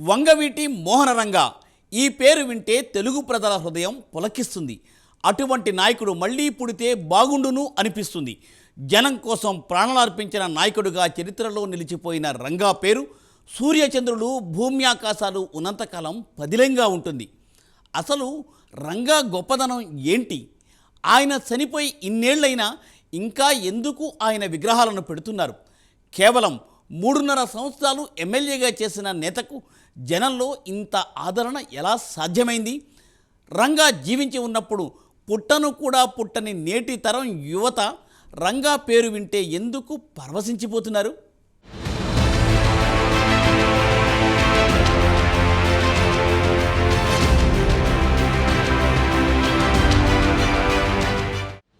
వంగవీటి మోహనరంగ ఈ పేరు వింటే తెలుగు ప్రజల హృదయం పులకిస్తుంది. అటువంటి నాయకుడు మళ్ళీ పుడితే బాగుండును అనిపిస్తుంది. జనం కోసం ప్రాణాలర్పించిన నాయకుడుగా చరిత్రలో నిలిచిపోయిన రంగా పేరు సూర్యచంద్రులు భూమి ఆకాశాలు ఉన్నంతకాలం పదిలంగా ఉంటుంది. అసలు రంగా గొప్పదనం ఏంటి? ఆయన చనిపోయి ఇన్నేళ్ళైనా ఇంకా ఎందుకు ఆయన విగ్రహాలను పెడుతున్నారు? కేవలం మూడున్నర సంవత్సరాలు ఎమ్మెల్యేగా చేసిన నేతకు జనంలో ఇంత ఆదరణ ఎలా సాధ్యమైంది? రంగా జీవించి ఉన్నప్పుడు పుట్టను కూడా పుట్టని నేటి తరం యువత రంగా పేరు వింటే ఎందుకు పరవశించిపోతున్నారు?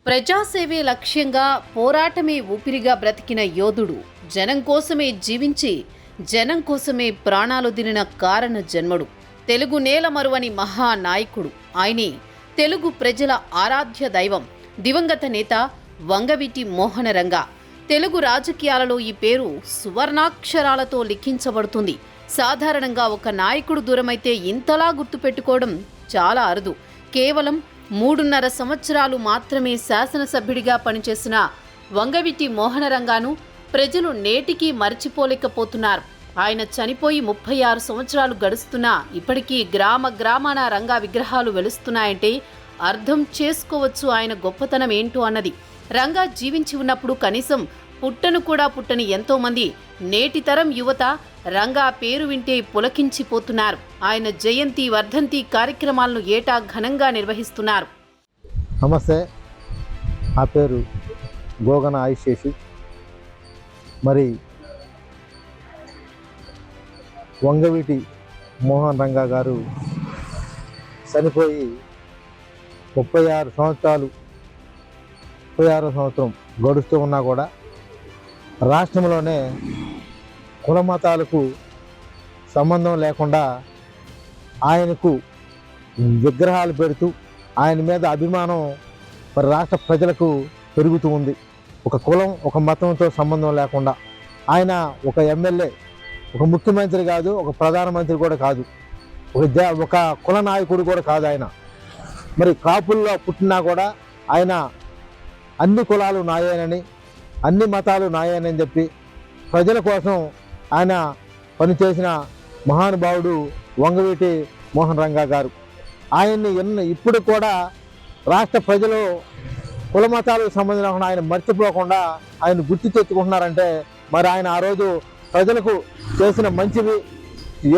ప్రజాసేవే లక్ష్యంగా పోరాటమే ఊపిరిగా బ్రతికిన యోధుడు జనం కోసమే జీవించి జనం కోసమే ప్రాణాలు దినిన కారణ జన్మడు. తెలుగు నేల మరువని మహానాయకుడు ఆయనే తెలుగు ప్రజల ఆరాధ్య దైవం. దివంగత నేత వంగవీటి మోహనరంగ. తెలుగు రాజకీయాలలో ఈ పేరు సువర్ణాక్షరాలతో లిఖించబడుతుంది. సాధారణంగా ఒక నాయకుడు దూరమైతే ఇంతలా గుర్తుపెట్టుకోవడం చాలా అరుదు. కేవలం మూడున్నర సంవత్సరాలు మాత్రమే శాసనసభ్యుడిగా పనిచేసిన వంగవీటి మోహనరంగాను ప్రజలు నేటికీ మర్చిపోలేకపోతున్నారు. ఆయన చనిపోయి ముప్పై ఆరు సంవత్సరాలు గడుస్తున్నా ఇప్పటికీ గ్రామ గ్రామాన రంగా విగ్రహాలు వెలుస్తున్నాయంటే అర్థం చేసుకోవచ్చు ఆయన గొప్పతనం ఏంటో అన్నది. రంగా జీవించి ఉన్నప్పుడు కనీసం పుట్టను కూడా పుట్టని ఎంతోమంది నేటితరం నేటి తరం యువత రంగా పేరు వింటే పులకించిపోతున్నారు. ఆయన జయంతి వర్ధంతి కార్యక్రమాలను ఏటా ఘనంగా నిర్వహిస్తున్నారు. నమస్తే. నా పేరు గోగన ఆయుషేషి మరి వంగవీటి మోహన్ రంగా గారు చనిపోయి ముప్పై ఆరు సంవత్సరాలు ముప్పై ఆరో సంవత్సరం గడుస్తూ ఉన్నా కూడా రాష్ట్రంలోనే కుల మతాలకు సంబంధం లేకుండా ఆయనకు విగ్రహాలు పెడుతూ ఆయన మీద అభిమానం మరి రాష్ట్ర ప్రజలకు పెరుగుతూ ఉంది. ఒక కులం ఒక మతంతో సంబంధం లేకుండా ఆయన ఒక ఎమ్మెల్యే ఒక ముఖ్యమంత్రి కాదు ఒక ప్రధానమంత్రి కూడా కాదు. ఒక ఒక కుల నాయకుడు కూడా కాదు ఆయన. మరి కాపుల్లో పుట్టినా కూడా ఆయన అన్ని కులాలు నాయేనని అన్ని మతాలు నాయేనని చెప్పి ప్రజల కోసం ఆయన పనిచేసిన మహానుభావుడు వంగవీటి మోహన్ రంగా గారు. ఆయన్ని ఎన్న ఇప్పుడు కూడా రాష్ట్ర ప్రజలు కుల మతాలకు సంబంధించిన ఆయన మర్చిపోకుండా ఆయన గుర్తు తెచ్చుకుంటున్నారంటే మరి ఆయన ఆ రోజు ప్రజలకు చేసిన మంచివి.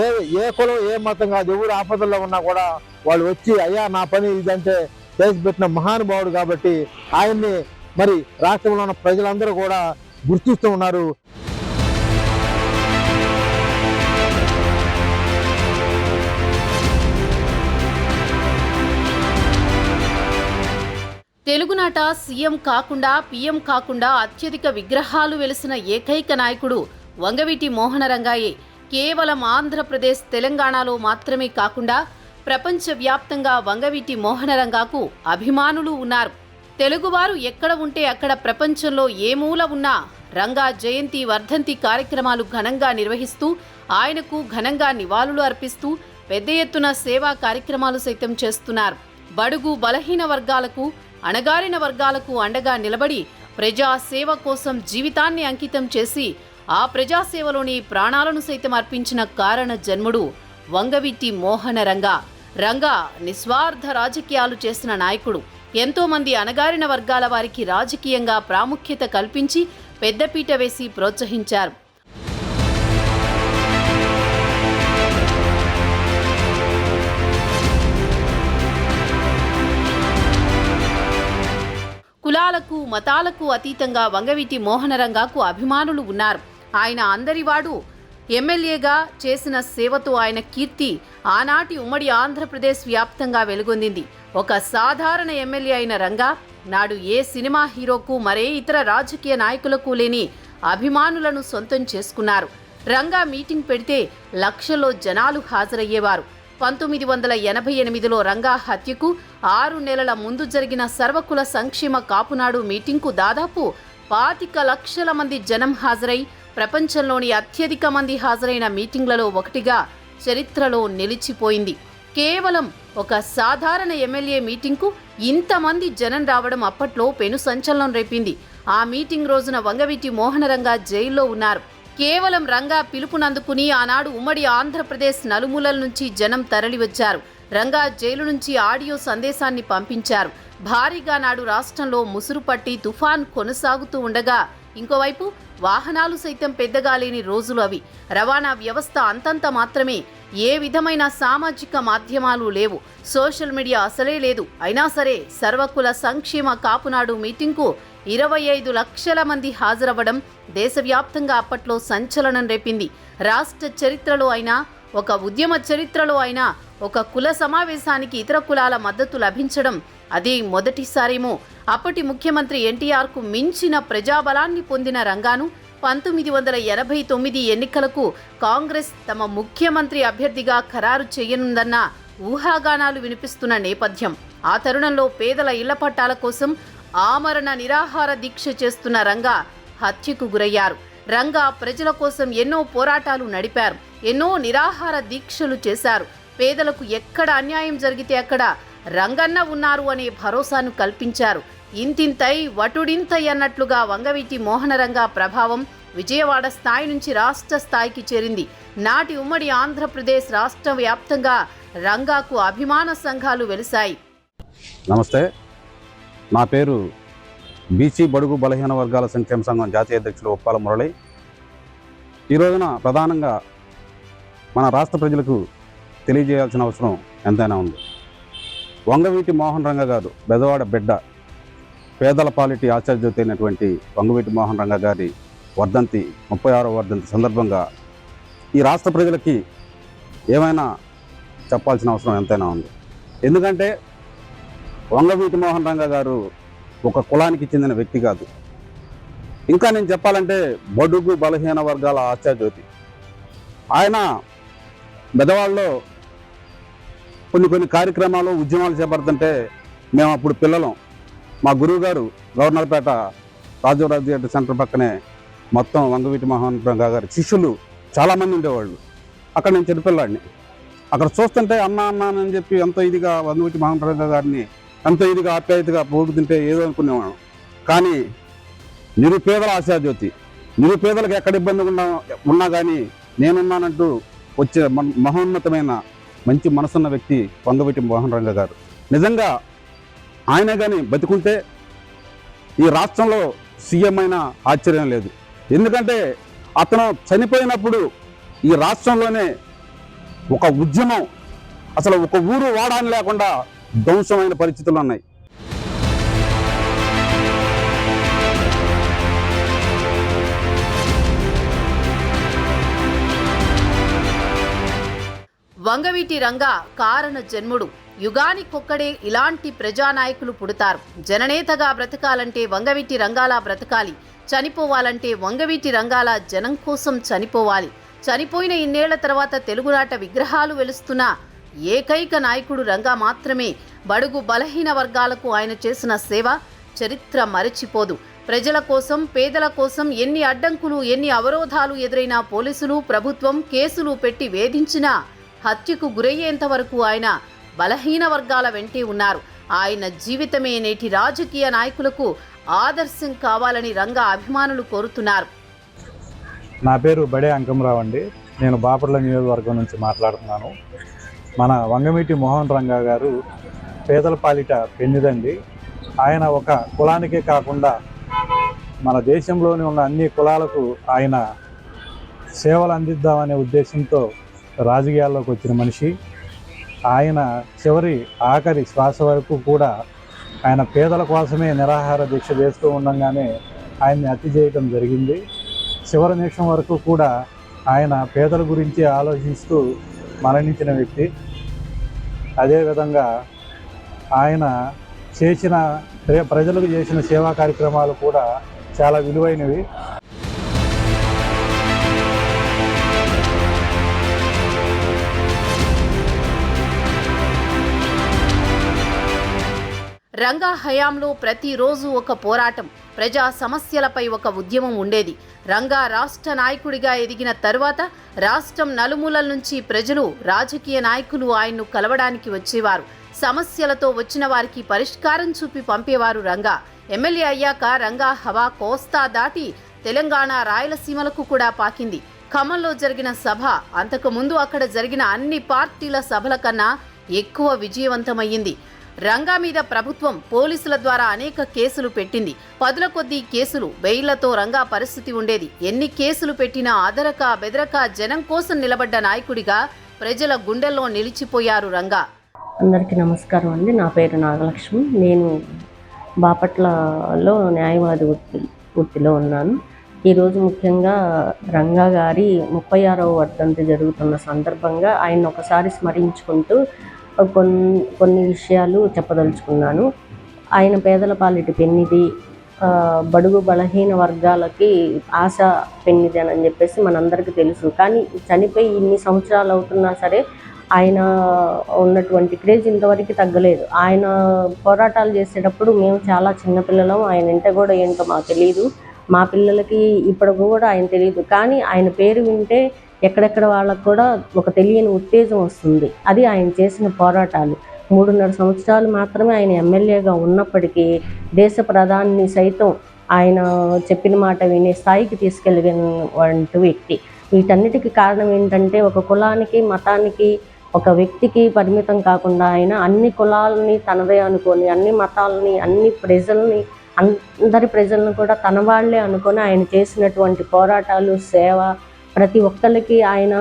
ఏ ఏ కులం ఏ మతం కాదు ఎవరు ఆపదల్లో ఉన్నా కూడా వాళ్ళు వచ్చి అయ్యా నా పని ఇదంటే చేసి పెట్టిన మహానుభావుడు కాబట్టి ఆయన్ని మరి రాష్ట్రంలో ఉన్న ప్రజలందరూ కూడా గుర్తిస్తూ ఉన్నారు. తెలుగునాట సీఎం కాకుండా పీఎం కాకుండా అత్యధిక విగ్రహాలు వెలిసిన ఏకైక నాయకుడు వంగవీటి మోహనరంగాయే. కేవలం ఆంధ్రప్రదేశ్ తెలంగాణలో మాత్రమే కాకుండా ప్రపంచవ్యాప్తంగా వంగవీటి మోహనరంగాకు అభిమానులు ఉన్నారు. తెలుగువారు ఎక్కడ ఉంటే అక్కడ ప్రపంచంలో ఏ మూల ఉన్నా రంగా జయంతి వర్ధంతి కార్యక్రమాలు ఘనంగా నిర్వహిస్తూ ఆయనకు ఘనంగా నివాళులు అర్పిస్తూ పెద్ద ఎత్తున సేవా కార్యక్రమాలు సైతం చేస్తున్నారు. బడుగు బలహీన వర్గాలకు అణగారిన వర్గాలకు అండగా నిలబడి ప్రజా సేవ కోసం జీవితాన్ని అంకితం చేసి ఆ ప్రజాసేవలోని ప్రాణాలను సైతం అర్పించిన కారణ జన్ముడు వంగవీటి మోహన రంగా. రంగా నిస్వార్థ రాజకీయాలు చేసిన నాయకుడు. ఎంతోమంది అణగారిన వర్గాల వారికి రాజకీయంగా ప్రాముఖ్యత కల్పించి పెద్దపీట వేసి ప్రోత్సహించారు. కులాలకు మతాలకు అతీతంగా వంగవీటి మోహనరంగాకు అభిమానులు ఉన్నారు. ఆయన అందరివాడు ఎమ్మెల్యేగా చేసిన సేవతో ఆయన కీర్తి ఆనాటి ఉమ్మడి ఆంధ్రప్రదేశ్ వ్యాప్తంగా వెలుగొందింది. ఒక సాధారణ ఎమ్మెల్యే అయిన రంగా నాడు ఏ సినిమా హీరోకు మరే ఇతర రాజకీయ నాయకులకు లేని అభిమానులను సొంతం చేసుకున్నారు. రంగా మీటింగ్ పెడితే లక్షల్లో జనాలు హాజరయ్యేవారు. పంతొమ్మిది వందల ఎనభై ఎనిమిదిలో రంగా హత్యకు ఆరు నెలల ముందు జరిగిన సర్వకుల సంక్షేమ కాపునాడు మీటింగ్కు దాదాపు పాతిక లక్షల మంది జనం హాజరై ప్రపంచంలోని అత్యధిక మంది హాజరైన మీటింగ్లలో ఒకటిగా చరిత్రలో నిలిచిపోయింది. కేవలం ఒక సాధారణ ఎమ్మెల్యే మీటింగ్కు ఇంతమంది జనం రావడం అప్పట్లో పెను సంచలనం రేపింది. ఆ మీటింగ్ రోజున వంగవీటి మోహనరంగా జైల్లో ఉన్నారు. కేవలం రంగా పిలుపునందుకుని ఆనాడు ఉమ్మడి ఆంధ్రప్రదేశ్ నలుమూలల నుంచి జనం తరలివచ్చారు. రంగా జైలు నుంచి ఆడియో సందేశాన్ని పంపించారు. భారీగా నాడు రాష్ట్రంలో ముసురు పట్టి తుఫాన్ కొనసాగుతూ ఉండగా ఇంకోవైపు వాహనాలు సైతం పెద్దగా లేని రోజులు అవి. రవాణా వ్యవస్థ అంతంత మాత్రమే. ఏ విధమైన సామాజిక మాధ్యమాలు లేవు. సోషల్ మీడియా అసలే లేదు. అయినా సరే సర్వకుల సంక్షేమ కాపునాడు మీటింగ్కు ఇరవై ఐదు లక్షల మంది హాజరవ్వడం దేశవ్యాప్తంగా అప్పట్లో సంచలనం రేపింది. రాష్ట్ర చరిత్రలో అయినా ఒక ఉద్యమ చరిత్రలో అయినా ఒక కుల సమావేశానికి ఇతర కులాల మద్దతు లభించడం అది మొదటిసారేమో. అప్పటి ముఖ్యమంత్రి ఎన్టీఆర్కు మించిన ప్రజాబలాన్ని పొందిన రంగాను పంతొమ్మిది వందల ఎనభై తొమ్మిది ఎన్నికలకు కాంగ్రెస్ తమ ముఖ్యమంత్రి అభ్యర్థిగా ఖరారు చేయనుందన్న ఊహాగానాలు వినిపిస్తున్న నేపథ్యం. ఆ తరుణంలో పేదల ఇళ్ళ పట్టాల కోసం ఆమరణ నిరాహార దీక్ష చేస్తున్న రంగా హత్యకు గురయ్యారు. రంగా ప్రజల కోసం ఎన్నో పోరాటాలు నడిపారు. ఎన్నో నిరాహార దీక్షలు చేశారు. పేదలకు ఎక్కడ అన్యాయం జరిగితే అక్కడ రంగన్న ఉన్నారు అనే భరోసాను కల్పించారు. ఇంతింతై వటుడింతై అన్నట్లుగా వంగవీటి మోహనరంగా ప్రభావం విజయవాడ స్థాయి నుంచి రాష్ట్ర స్థాయికి చేరింది. నాటి ఉమ్మడి ఆంధ్రప్రదేశ్ రాష్ట్ర వ్యాప్తంగా రంగాకు అభిమాన సంఘాలు వెలిశాయి. నమస్తే. నా పేరు బీసీ బడుగు బలహీన వర్గాల సంక్షేమ సంఘం జాతీయ అధ్యక్షులు ఉప్పాల మురళి. ఈ రోజున ప్రధానంగా మన రాష్ట్ర ప్రజలకు తెలియజేయాల్సిన అవసరం ఎంతైనా ఉంది. వంగవీటి మోహన్ రంగ గారు బెదవాడ బిడ్డ పేదల పాలిటీ ఆచార్యజ్యోతి అయినటువంటి వంగవీటి మోహన్ రంగ గారి వర్ధంతి ముప్పై ఆరో వర్ధంతి సందర్భంగా ఈ రాష్ట్ర ప్రజలకి ఏమైనా చెప్పాల్సిన అవసరం ఎంతైనా ఉంది. ఎందుకంటే వంగవీటి మోహన్ రంగ గారు ఒక కులానికి చెందిన వ్యక్తి కాదు. ఇంకా నేను చెప్పాలంటే బడుగు బలహీన వర్గాల ఆశాజ్యోతి ఆయన మెదవాళ్ళలో కొన్ని కొన్ని కార్యక్రమాలు ఉద్యమాలు చేపడుతుంటే మేము అప్పుడు పిల్లలం. మా గురువు గారు గవర్నర్పేట రాజీవ్ థియేటర్ సెంటర్ పక్కనే మొత్తం వంగవీటి మోహన్ రంగా గారి శిష్యులు చాలామంది ఉండేవాళ్ళు. అక్కడ నేను చిన్నపిల్లాడిని అక్కడ చూస్తుంటే అన్న అన్న అని చెప్పి ఎంతో ఇదిగా వంగవీటి మోహన్ రంగా గారిని అంత ఇదిగా ఆప్యాయతగా పోగుతుంటే ఏదో అనుకునేవాడు కానీ నిరుపేదల ఆశాజ్యోతి నిరుపేదలకు ఎక్కడ ఇబ్బంది ఉన్నా ఉన్నా కానీ నేనున్నానంటూ వచ్చే మహోన్నతమైన మంచి మనసున్న వ్యక్తి వంగవీటి మోహన్ రంగ గారు. నిజంగా ఆయన కానీ బతికుంటే ఈ రాష్ట్రంలో సీఎం అయినా ఆశ్చర్యం లేదు. ఎందుకంటే అతను చనిపోయినప్పుడు ఈ రాష్ట్రంలోనే ఒక ఉద్యమం అసలు ఒక ఊరు వాడాని లేకుండా ధ్వంసమైన పరిస్థితులు ఉన్నాయి. వంగవీటి రంగా కారణ జన్ముడు. యుగానికొక్కడే ఇలాంటి ప్రజానాయకులు పుడతారు. జననేతగా బ్రతకాలంటే వంగవీటి రంగాలా బ్రతకాలి. చనిపోవాలంటే వంగవీటి రంగాల జనం కోసం చనిపోవాలి. చనిపోయిన ఇన్నేళ్ళ తర్వాత తెలుగునాట విగ్రహాలు వెలుస్తున్న ఏకైక నాయకుడు రంగా మాత్రమే. బడుగు బలహీన వర్గాలకు ఆయన చేసిన సేవ చరిత్ర మరచిపోదు. ప్రజల కోసం పేదల కోసం ఎన్ని అడ్డంకులు ఎన్ని అవరోధాలు ఎదురైనా పోలీసులు ప్రభుత్వం కేసులు పెట్టి వేధించినా హత్యకు గురయ్యేంత వరకు ఆయన బలహీన వర్గాల వెంటే ఉన్నారు. ఆయన జీవితమే నేటి రాజకీయ నాయకులకు ఆదర్శం కావాలని రంగా అభిమానులు కోరుతున్నారు. నా పేరు బడే అంకమరావు అండి. నేను బాపట్ల నియోజకవర్గం నుంచి మాట్లాడుతున్నాను. మన వంగమీటి మోహన్ రంగా గారు పేదల పాలిట పెన్నిదండి. ఆయన ఒక కులానికే కాకుండా మన దేశంలోని ఉన్న అన్ని కులాలకు ఆయన సేవలు అందిద్దామనే ఉద్దేశంతో రాజకీయాల్లోకి వచ్చిన మనిషి. ఆయన చివరి ఆఖరి శ్వాస వరకు కూడా ఆయన పేదల కోసమే నిరాహార దీక్ష చేస్తూ ఉండగానే ఆయన్ని హత్య చేయడం జరిగింది. చివరి నిమిషం వరకు కూడా ఆయన పేదల గురించి ఆలోచిస్తూ మరణించిన వ్యక్తి. అదేవిధంగా ఆయన చేసిన ప్రజలకు చేసిన సేవా కార్యక్రమాలు కూడా చాలా విలువైనవి. రంగా హయాంలో ప్రతిరోజు ఒక పోరాటం. ప్రజా సమస్యలపై ఒక ఉద్యమం ఉండేది. రంగా రాష్ట్ర నాయకుడిగా ఎదిగిన తరువాత రాష్ట్రం నలుమూలల నుంచి ప్రజలు రాజకీయ నాయకులు ఆయన్ను కలవడానికి వచ్చేవారు. సమస్యలతో వచ్చిన వారికి పరిష్కారం చూపి పంపేవారు రంగా. ఎమ్మెల్యే అయ్యాక రంగా హవా కోస్తా దాటి తెలంగాణ రాయలసీమలకు కూడా పాకింది. ఖమ్మంలో జరిగిన సభ అంతకు ముందు అక్కడ జరిగిన అన్ని పార్టీల సభల కన్నా ఎక్కువ విజయవంతమయ్యింది. రంగా మీద ప్రభుత్వం పోలీసుల ద్వారా అనేక కేసులు పెట్టింది. పదుల కొద్దీ కేసులు బెయిళ్ళతో రంగా పరిస్థితి ఉండేది. ఎన్ని కేసులు పెట్టినా అదరక బెదరక జనం కోసం నిలబడ్డ నాయకుడిగా ప్రజల గుండెల్లో నిలిచిపోయారు రంగా. అందరికీ నమస్కారం అండి. నా పేరు నాగలక్ష్మి. నేను బాపట్లలో న్యాయవాది వృత్తి వృత్తిలో ఉన్నాను. ఈరోజు ముఖ్యంగా రంగా గారి ముప్పై ఆరవ వర్ధంతి జరుగుతున్న సందర్భంగా ఆయన ఒకసారి స్మరించుకుంటూ కొన్ని కొన్ని విషయాలు చెప్పదలుచుకున్నాను. ఆయన పేదల పాలిటి పెన్నిది బడుగు బలహీన వర్గాలకి ఆశ పెన్నిది అని చెప్పేసి మనందరికీ తెలుసు. కానీ చనిపోయి ఇన్ని సంవత్సరాలు అవుతున్నా సరే ఆయన ఉన్నటువంటి క్రేజ్ ఇంతవరకు తగ్గలేదు. ఆయన పోరాటాలు చేసేటప్పుడు మేము చాలా చిన్నపిల్లలం ఆయన ఇంట కూడా ఏంటో మాకు తెలియదు మా పిల్లలకి ఇప్పుడు కూడా ఆయన తెలియదు కానీ ఆయన పేరు వింటే ఎక్కడెక్కడ వాళ్ళకు కూడా ఒక తెలియని ఉత్తేజం వస్తుంది. అది ఆయన చేసిన పోరాటాలు. మూడున్నర సంవత్సరాలు మాత్రమే ఆయన ఎమ్మెల్యేగా ఉన్నప్పటికీ దేశ ప్రధాని సైతం ఆయన చెప్పిన మాట వినే స్థాయికి తీసుకెళ్ళిన వంటి వ్యక్తి. వీటన్నిటికీ కారణం ఏంటంటే ఒక కులానికి మతానికి ఒక వ్యక్తికి పరిమితం కాకుండా ఆయన అన్ని కులాలని తనదే అనుకొని అన్ని మతాలని అన్ని ప్రజల్ని అందరి ప్రజలను కూడా తన వాళ్ళే అనుకొని ఆయన చేసినటువంటి పోరాటాలు సేవ ప్రతి ఒక్కరికి ఆయన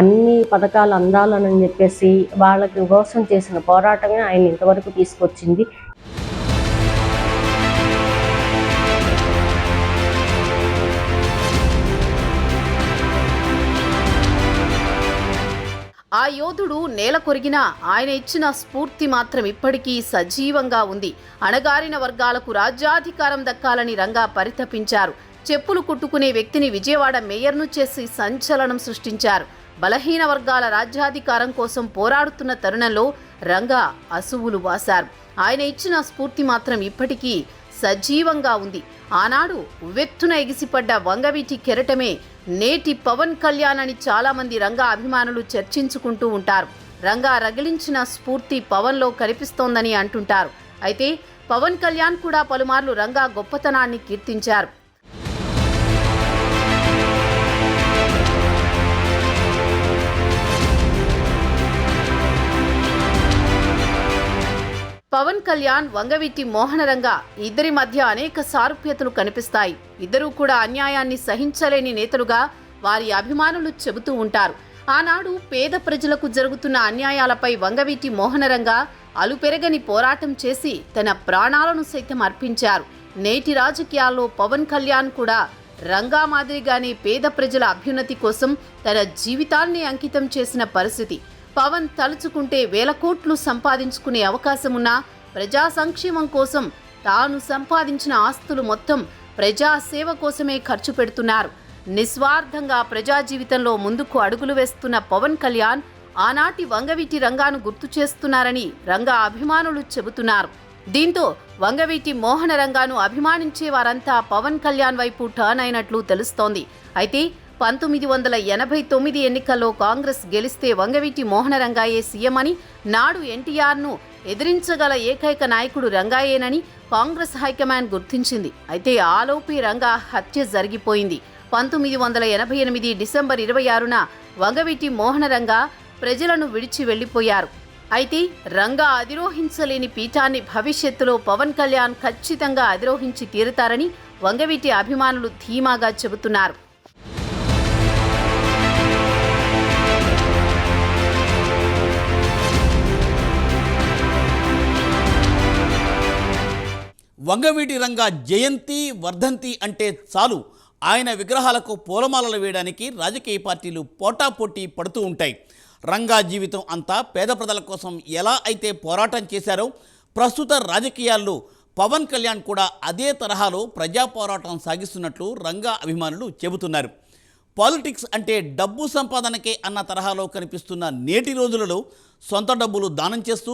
అన్ని పథకాలు అందాలని చెప్పేసి వాళ్ళకి కోసం చేసిన పోరాటమే ఆయన ఇంతవరకు తీసుకొచ్చింది. ఆ యోధుడు నేల కొరిగినా ఆయన ఇచ్చిన స్ఫూర్తి మాత్రం ఇప్పటికీ సజీవంగా ఉంది. అణగారిన వర్గాలకు రాజ్యాధికారం దక్కాలని రంగా పరితపించారు. చెప్పులు కుట్టుకునే వ్యక్తిని విజయవాడ మేయర్ను చేసి సంచలనం సృష్టించారు. బలహీన వర్గాల రాజ్యాధికారం కోసం పోరాడుతున్న తరుణంలో రంగా అసువులు వాశారు. ఆయన ఇచ్చిన స్ఫూర్తి మాత్రం ఇప్పటికీ సజీవంగా ఉంది. ఆనాడు ఉవ్వెత్తున ఎగిసిపడ్డ వంగవీటి కెరటమే నేటి పవన్ కళ్యాణ్ అని చాలామంది రంగా అభిమానులు చర్చించుకుంటూ ఉంటారు. రంగా రగిలించిన స్ఫూర్తి పవన్లో కనిపిస్తోందని అంటుంటారు. అయితే పవన్ కళ్యాణ్ కూడా పలుమార్లు రంగా గొప్పతనాన్ని కీర్తించారు. పవన్ కళ్యాణ్ వంగవీటి మోహనరంగ ఇద్దరి మధ్య అనేక సారూప్యతలు కనిపిస్తాయి. ఇద్దరూ కూడా అన్యాయాన్ని సహించలేని నేతలుగా వారి అభిమానులు చెబుతూ ఉంటారు. ఆనాడు పేద ప్రజలకు జరుగుతున్న అన్యాయాలపై వంగవీటి మోహనరంగ అలుపెరగని పోరాటం చేసి తన ప్రాణాలను సైతం అర్పించారు. నేటి రాజకీయాల్లో పవన్ కళ్యాణ్ కూడా రంగా మాదిరిగానే పేద ప్రజల అభ్యున్నతి కోసం తన జీవితాన్ని అంకితం చేసిన పరిస్థితి. పవన్ తలుచుకుంటే వేల కోట్లు సంపాదించుకునే అవకాశం ఉన్నా ప్రజా సంక్షేమం కోసం తాను సంపాదించిన ఆస్తులు మొత్తం ప్రజా సేవ కోసమే ఖర్చు పెడుతున్నారు. నిస్వార్థంగా ప్రజా జీవితంలో ముందుకు అడుగులు వేస్తున్న పవన్ కళ్యాణ్ ఆనాటి వంగవీటి రంగాను గుర్తు చేస్తున్నారని రంగా అభిమానులు చెబుతున్నారు. దీంతో వంగవీటి మోహన రంగాను అభిమానించే వారంతా పవన్ కళ్యాణ్ వైపు టర్న్ అయినట్లు తెలుస్తోంది. అయితే పంతొమ్మిది వందల ఎనభై తొమ్మిది ఎన్నికల్లో కాంగ్రెస్ గెలిస్తే వంగవీటి మోహన రంగాయే సీఎం అని నాడు ఎన్టీఆర్ను ఎదిరించగల ఏకైక నాయకుడు రంగాయేనని కాంగ్రెస్ హైకమాండ్ గుర్తించింది. అయితే ఆలోపి రంగా హత్య జరిగిపోయింది. పంతొమ్మిది వందల ఎనభై ఎనిమిది డిసెంబర్ ఇరవై ఆరున వంగవీటి మోహన రంగా ప్రజలను విడిచి వెళ్ళిపోయారు అయితే రంగా అధిరోహించలేని పీఠాన్ని భవిష్యత్తులో పవన్ కళ్యాణ్ ఖచ్చితంగా అధిరోహించి తీరుతారని వంగవీటి అభిమానులు ధీమాగా చెబుతున్నారు. వంగవీటి రంగా జయంతి వర్ధంతి అంటే చాలు. ఆయన విగ్రహాలకు పూలమాలలు వేయడానికి రాజకీయ పార్టీలు పోటాపోటీ పడుతూ ఉంటాయి. రంగా జీవితం అంతా పేద ప్రజల కోసం ఎలా అయితే పోరాటం చేశారో ప్రస్తుత రాజకీయాల్లో పవన్ కళ్యాణ్ కూడా అదే తరహాలో ప్రజా పోరాటం సాగిస్తున్నట్లు రంగా అభిమానులు చెబుతున్నారు. పాలిటిక్స్ అంటే డబ్బు సంపాదనకే అన్న తరహాలో కనిపిస్తున్న నేటి రోజులలో సొంత డబ్బులు దానం చేస్తూ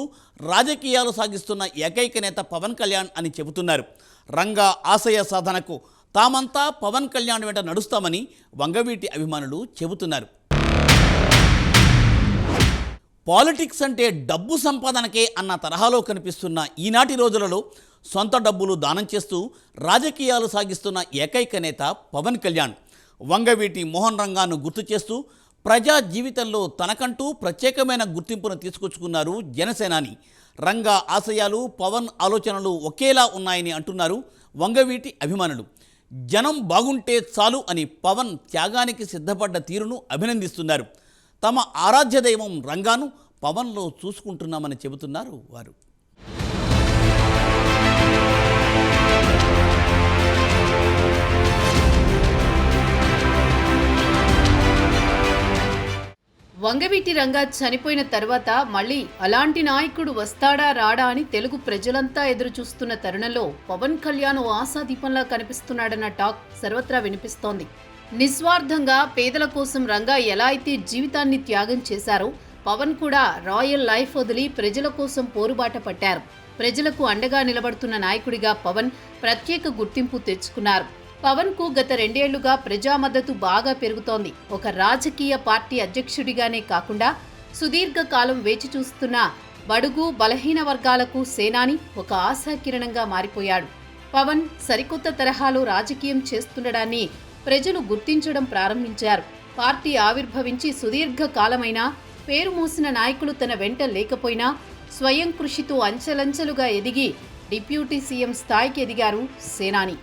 రాజకీయాలు సాగిస్తున్న ఏకైక నేత పవన్ కళ్యాణ్ అని చెబుతున్నారు. రంగా ఆశయ సాధనకు తామంతా పవన్ కళ్యాణ్ వెంట నడుస్తామని వంగవీటి అభిమానులు చెబుతున్నారు. పాలిటిక్స్ అంటే డబ్బు సంపాదనకే అన్న తరహాలో కనిపిస్తున్న ఈనాటి రోజులలో సొంత డబ్బులు దానం చేస్తూ రాజకీయాలు సాగిస్తున్న ఏకైక నేత పవన్ కళ్యాణ్. వంగవీటి మోహన్ రంగాను గుర్తు చేస్తూ ప్రజా జీవితంలో తనకంటూ ప్రత్యేకమైన గుర్తింపును తీసుకొచ్చుకున్నారు జనసేనాని. రంగా ఆశయాలు పవన్ ఆలోచనలు ఒకేలా ఉన్నాయని అంటున్నారు వంగవీటి అభిమానులు. జనం బాగుంటే చాలు అని పవన్ త్యాగానికి సిద్ధపడ్డ తీరును అభినందిస్తున్నారు. తమ ఆరాధ్య దైవం రంగాను పవన్లో చూసుకుంటున్నామని చెబుతున్నారు వారు. వంగవీటి రంగా చనిపోయిన తర్వాత మళ్ళీ అలాంటి నాయకుడు వస్తాడా రాడా అని తెలుగు ప్రజలంతా ఎదురుచూస్తున్న తరుణంలో పవన్ కళ్యాణ్ ఆశాదీపంలా కనిపిస్తున్నాడన్న టాక్ సర్వత్రా వినిపిస్తోంది. నిస్వార్థంగా పేదల కోసం రంగా ఎలా అయితే జీవితాన్ని త్యాగం చేశారో పవన్ కూడా రాయల్ లైఫ్ వదిలి ప్రజల కోసం పోరుబాట పట్టారు. ప్రజలకు అండగా నిలబడుతున్న నాయకుడిగా పవన్ ప్రత్యేక గుర్తింపు తెచ్చుకున్నారు. పవన్కు గత రెండేళ్ళుగా ప్రజా మద్దతు బాగా పెరుగుతోంది. ఒక రాజకీయ పార్టీ అధ్యక్షుడిగానే కాకుండా సుదీర్ఘ కాలం వేచి చూస్తున్న బడుగు బలహీన వర్గాలకు సేనాని ఒక ఆశాకిరణంగా మారిపోయాడు. పవన్ సరికొత్త తరహాలో రాజకీయం చేస్తుండడాన్ని ప్రజలు గుర్తించడం ప్రారంభించారు. పార్టీ ఆవిర్భవించి సుదీర్ఘ కాలమైనా పేరు మోసిన నాయకులు తన వెంట లేకపోయినా స్వయం కృషితో అంచెలంచెలుగా ఎదిగి డిప్యూటీ సీఎం స్థాయికి ఎదిగారు సేనాని.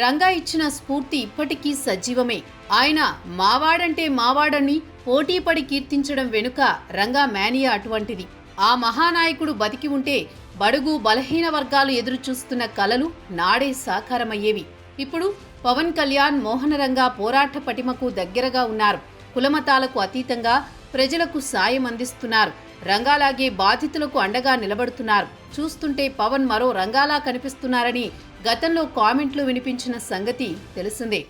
రంగా ఇచ్చిన స్ఫూర్తి ఇప్పటికీ సజీవమే. ఆయన మావాడంటే మావాడని పోటీపడి కీర్తించడం వెనుక రంగా మేనియా అటువంటిది. ఆ మహానాయకుడు బతికి ఉంటే బడుగు బలహీన వర్గాలు ఎదురుచూస్తున్న కలలు నాడే సాకారమయ్యేవి. ఇప్పుడు పవన్ కళ్యాణ్ మోహనరంగా పోరాట పటిమకు దగ్గరగా ఉన్నారు. కులమతాలకు అతీతంగా ప్రజలకు సాయం అందిస్తున్నారు. రంగాలాగే బాధితులకు అండగా నిలబడుతున్నారు. చూస్తుంటే పవన్ మరో రంగాలా కనిపిస్తున్నారని గతంలో కామెంట్లు వినిపించిన సంగతి తెలిసిందే.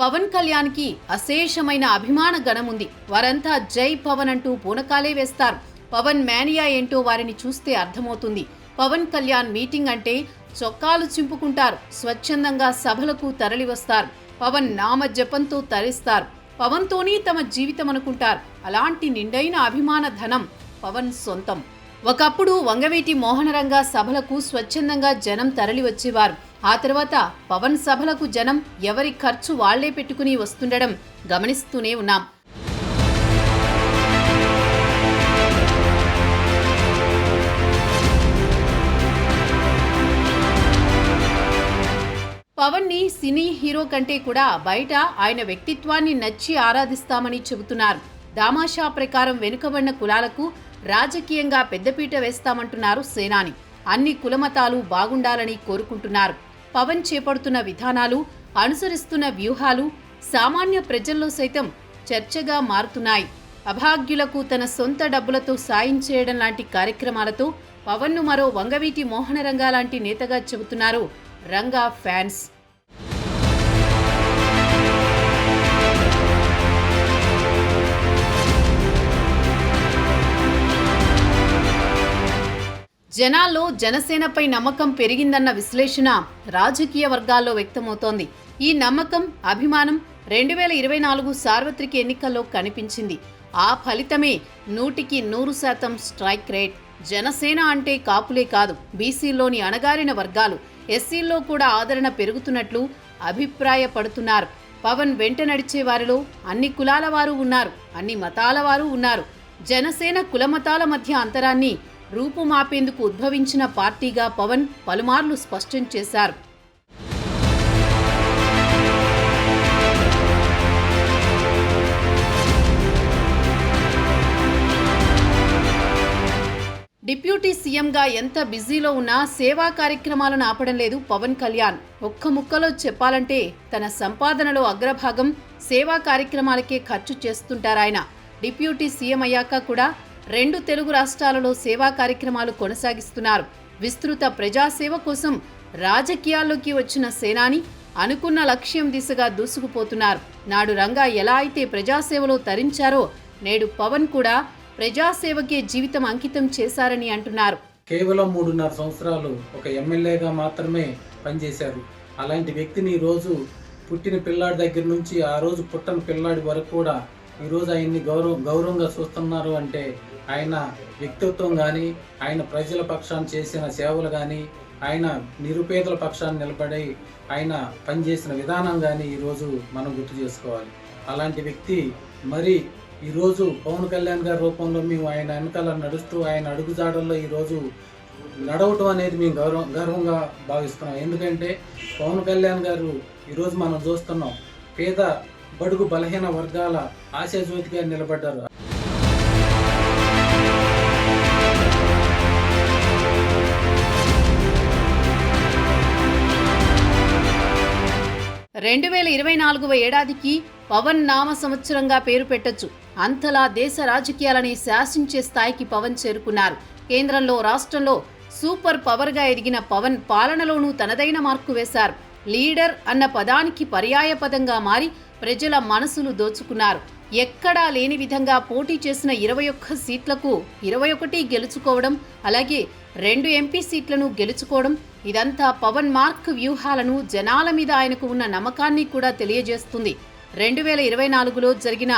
పవన్ కళ్యాణ్కి అశేషమైన అభిమాన గణముంది వారంతా జై పవన్ అంటూ పూనకాలే వేస్తారు. పవన్ మేనియా ఏంటో వారిని చూస్తే అర్థమవుతుంది. పవన్ కళ్యాణ్ మీటింగ్ అంటే చొక్కాలు చింపుకుంటారు. స్వచ్ఛందంగా సభలకు తరలివస్తారు. పవన్ నామ జపంతో తరిస్తారు. పవన్తోనే తమ జీవితం అనుకుంటారు అలాంటి నిండైన అభిమాన ధనం పవన్ సొంతం. ఒకప్పుడు వంగవీటి మోహనరంగా సభలకు స్వచ్ఛందంగా జనం తరలి వచ్చేవారు ఆ తర్వాత పవన్ సభలకు జనం ఎవరి ఖర్చు వాళ్ళే పెట్టుకుని వస్తుండడం గమనిస్తూనే ఉన్నాం. పవన్ని సినీ హీరో కంటే కూడా బయట ఆయన వ్యక్తిత్వాన్ని నచ్చి ఆరాధిస్తామని చెబుతున్నారు. దామాషా ప్రకారం వెనుకబడిన కులాలకు రాజకీయంగా పెద్దపీట వేస్తామంటున్నారు సేనాని. అన్ని కులమతాలు బాగుండాలని కోరుకుంటున్నారు. పవన్ చేపడుతున్న విధానాలు అనుసరిస్తున్న వ్యూహాలు సామాన్య ప్రజల్లో సైతం చర్చగా మారుతున్నాయి. అభాగ్యులకు తన సొంత డబ్బులతో సాయం చేయడం లాంటి కార్యక్రమాలతో పవన్ను మరో వంగవీటి మోహనరంగా లాంటి నేతగా చెబుతున్నారు రంగా ఫ్యాన్స్. జనాల్లో జనసేనపై నమ్మకం పెరిగిందన్న విశ్లేషణ రాజకీయ వర్గాల్లో వ్యక్తమవుతోంది. ఈ నమ్మకం అభిమానం రెండు వేల ఇరవై నాలుగు సార్వత్రిక ఎన్నికల్లో కనిపించింది. ఆ ఫలితమే నూటికి నూరు శాతం స్ట్రైక్ రేట్. జనసేన అంటే కాపులే కాదు బీసీలోని అణగారిన వర్గాలు. ఎస్సీల్లో కూడా ఆదరణ పెరుగుతున్నట్లు అభిప్రాయపడుతున్నారు. పవన్ వెంట నడిచే వారిలో అన్ని కులాల వారు ఉన్నారు అన్ని మతాల వారు ఉన్నారు. జనసేన కులమతాల మధ్య అంతరాన్ని రూపుమాపేందుకు ఉద్భవించిన పార్టీగా పవన్ పలుమార్లు స్పష్టం చేశారు. డిప్యూటీ సీఎంగా ఎంత బిజీలో ఉన్నా సేవా కార్యక్రమాలను ఆపడం లేదు పవన్ కళ్యాణ్. ఒక్క ముక్కలో చెప్పాలంటే తన సంపాదనలో అగ్రభాగం సేవా కార్యక్రమాలకే ఖర్చు చేస్తుంటారాయన. డిప్యూటీ సీఎం అయ్యాక కూడా రెండు తెలుగు రాష్ట్రాలలో సేవా కార్యక్రమాలు కొనసాగిస్తున్నారు. విస్తృత ప్రజాసేవ కోసం రాజకీయాల్లోకి వచ్చిన సేనాని అనుకున్న లక్ష్యం దిశగా దూసుకుపోతున్నారు. నాడు రంగా ఎలా అయితే ప్రజాసేవలో తరించారో నేడు పవన్ కూడా ప్రజాసేవకే జీవితం అంకితం చేశారని అంటున్నారు. కేవలం మూడున్నర సంవత్సరాలు ఒక ఎమ్మెల్యేగా మాత్రమే పనిచేశారు. అలాంటి వ్యక్తిని ఈరోజు పుట్టిన పిల్లాడి దగ్గర నుంచి ఆ రోజు పుట్టని పిల్లాడి వరకు కూడా ఈరోజు ఆయన్ని గౌరవ గౌరవంగా చూస్తున్నారు అంటే ఆయన వ్యక్తిత్వం కానీ ఆయన ప్రజల పక్షాన్ని చేసిన సేవలు కానీ ఆయన నిరుపేదల పక్షాన్ని నిలబడి ఆయన పనిచేసిన విధానం కానీ ఈరోజు మనం గుర్తు చేసుకోవాలి. అలాంటి వ్యక్తి మరి ఈరోజు పవన్ కళ్యాణ్ గారి రూపంలో మేము ఆయన వెనకాల నడుస్తూ ఆయన అడుగుజాడల్లో ఈరోజు నడవటం అనేది మేము గౌరవం గర్వంగా భావిస్తున్నాం. ఎందుకంటే పవన్ కళ్యాణ్ గారు ఈరోజు మనం చూస్తున్నాం పేద బడుగు బలహీన వర్గాల ఆశాజ్యోతిగా నిలబడ్డారు. రెండు వేల ఇరవై నాలుగవ ఏడాదికి పవన్ నామ సంవత్సరంగా పేరు పెట్టొచ్చు. అంతలా దేశ రాజకీయాలని శాసించే స్థాయికి పవన్ చేరుకున్నారు. కేంద్రంలో రాష్ట్రంలో సూపర్ పవర్గా ఎదిగిన పవన్ పాలనలోనూ తనదైన మార్కు వేశారు. లీడర్ అన్న పదానికి పర్యాయపదంగా మారి ప్రజల మనసులు దోచుకున్నారు. ఎక్కడా లేని విధంగా పోటీ చేసిన ఇరవై ఒక్క సీట్లకు ఇరవై ఒకటి గెలుచుకోవడం అలాగే రెండు ఎంపీ సీట్లను గెలుచుకోవడం ఇదంతా పవన్ మార్క్ వ్యూహాలను జనాల మీద ఆయనకు ఉన్న నమ్మకాన్ని కూడా తెలియజేస్తుంది. రెండు వేల ఇరవై నాలుగులో జరిగిన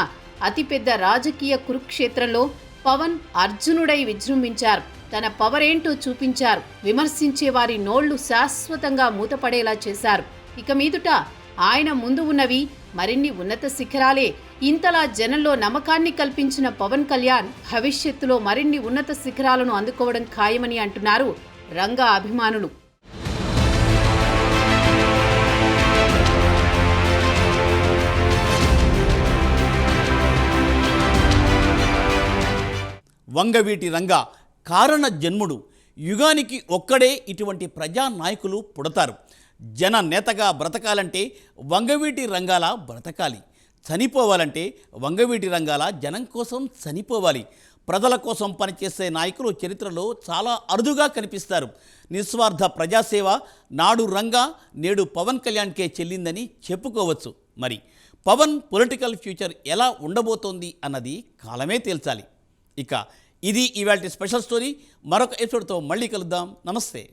అతిపెద్ద రాజకీయ కురుక్షేత్రంలో పవన్ అర్జునుడై విజృంభించారు. తన పవర్ ఏంటో చూపించారు. విమర్శించే వారి నోళ్ళు శాశ్వతంగా మూతపడేలా చేశారు. ఇక మీదుట ఆయన ముందు ఉన్నవి మరిన్ని ఉన్నత శిఖరాలే. ఇంతలా జనంలో నమ్మకాన్ని కల్పించిన పవన్ కళ్యాణ్ భవిష్యత్తులో మరిన్ని ఉన్నత శిఖరాలను అందుకోవడం ఖాయమని అంటున్నారు రంగా అభిమానులు. వంగవీటి రంగా కారణ జన్ముడు యుగానికి ఒక్కడే ఇటువంటి ప్రజా నాయకులు పుడతారు. జన నేతగా బ్రతకాలంటే వంగవీటి రంగాల బ్రతకాలి. చనిపోవాలంటే వంగవీటి రంగాల జనం కోసం చనిపోవాలి. ప్రజల కోసం పనిచేసే నాయకులు చరిత్రలో చాలా అరుదుగా కనిపిస్తారు. నిస్వార్థ ప్రజాసేవ నాడు రంగా నేడు పవన్ కళ్యాణ్కే చెల్లిందని చెప్పుకోవచ్చు. మరి పవన్ పొలిటికల్ ఫ్యూచర్ ఎలా ఉండబోతోంది అన్నది కాలమే తేల్చాలి. ఇక ఇది ఇవాళ స్పెషల్ స్టోరీ. మరొక ఎపిసోడ్తో మళ్ళీ కలుద్దాం. నమస్తే.